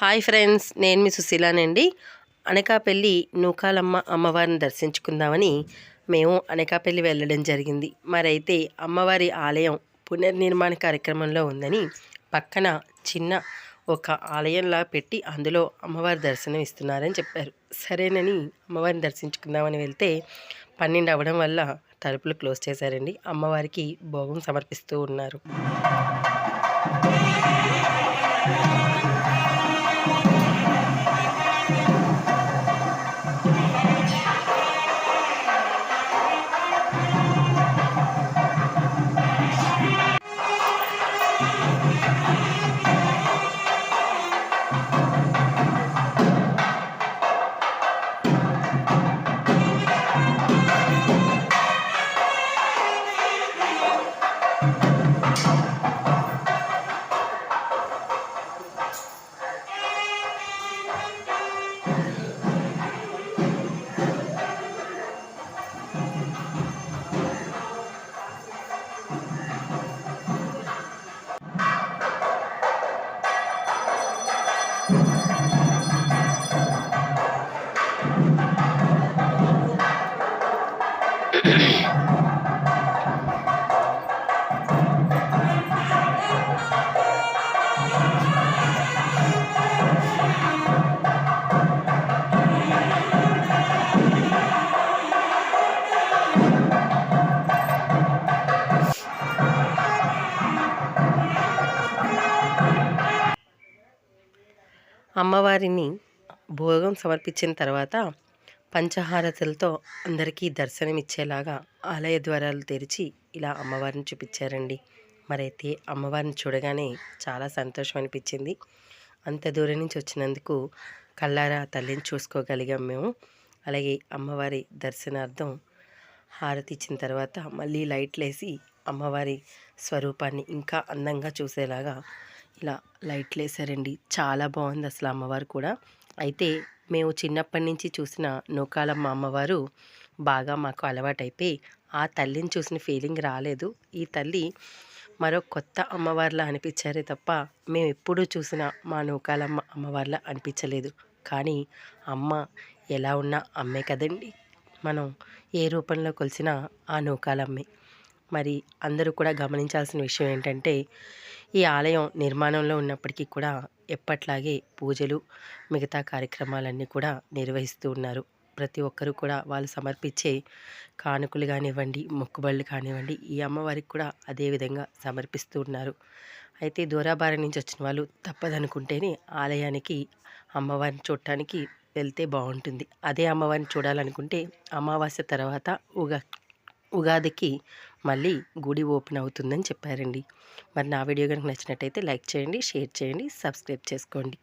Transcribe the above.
Hi friends నేను మీ సుశీలానండి. అనకాపల్లి నూకాలమ్మ అమ్మవారిని దర్శించుకుందామని మేము అనకాపల్లి వెళ్ళడం జరిగింది. మరైతే అమ్మవారి ఆలయం పునర్నిర్మాణ కార్యక్రమంలో ఉందని పక్కన చిన్న ఒక ఆలయంలా పెట్టి అందులో అమ్మవారి దర్శనం ఇస్తున్నారని చెప్పారు. సరేనని అమ్మవారిని దర్శించుకుందామని వెళ్తే పన్నెండు అవ్వడం వల్ల తలుపులు క్లోజ్ చేశారండి. అమ్మవారికి భోగం సమర్పిస్తూ ఉన్నారు. అమ్మవారిని భోగం సమర్పించిన తర్వాత పంచహారతులతో అందరికీ దర్శనమిచ్చేలాగా ఆలయ ద్వారాలు తెరిచి ఇలా అమ్మవారిని చూపించారండి. మరైతే అమ్మవారిని చూడగానే చాలా సంతోషం అనిపించింది అంత దూరం నుంచి వచ్చినందుకు కళ్ళారా తల్లిని చూసుకోగలిగాం మేము. అలాగే అమ్మవారి దర్శనార్థం హారతి ఇచ్చిన తర్వాత మళ్ళీ లైట్లు వేసి అమ్మవారి స్వరూపాన్ని ఇంకా అందంగా చూసేలాగా ఇలా లైట్లు వేసారండి. చాలా బాగుంది అసలు అమ్మవారు కూడా. అయితే మేము చిన్నప్పటి నుంచి చూసిన నూకాలమ్మ అమ్మవారు బాగా మాకు అలవాటైపోయి ఆ తల్లిని చూసిన ఫీలింగ్ రాలేదు. ఈ తల్లి మరో కొత్త అమ్మవారిలా అనిపించారే తప్ప మేము ఎప్పుడూ చూసిన మా నూకాలమ్మ అమ్మవారిలా అనిపించలేదు. కానీ అమ్మ ఎలా ఉన్నా అమ్మే కదండి. మనం ఏ రూపంలో కొలిసినా ఆ నూకాలమ్మే. మరి అందరూ కూడా గమనించాల్సిన విషయం ఏంటంటే ఈ ఆలయం నిర్మాణంలో ఉన్నప్పటికీ కూడా ఎప్పట్లాగే పూజలు మిగతా కార్యక్రమాలన్నీ కూడా నిర్వహిస్తూ ఉన్నారు. ప్రతి ఒక్కరూ కూడా వాళ్ళు సమర్పించే కానుకలు కానివ్వండి మొక్కుబళ్ళు కానివ్వండి ఈ అమ్మవారికి కూడా అదే విధంగా సమర్పిస్తూ ఉన్నారు. అయితే దూరాభారం నుంచి వచ్చిన వాళ్ళు తప్పదనుకుంటేనే ఆలయానికి అమ్మవారిని చూడటానికి వెళ్తే బాగుంటుంది. అదే అమ్మవారిని చూడాలనుకుంటే అమావాస్య తర్వాత ఉగా ఉగాదికి మళ్ళీ గుడి ఓపెన్ అవుతుందని చెప్పారండి. మరి నా వీడియో కనుక నచ్చినట్టయితే లైక్ చేయండి షేర్ చేయండి సబ్స్క్రైబ్ చేసుకోండి.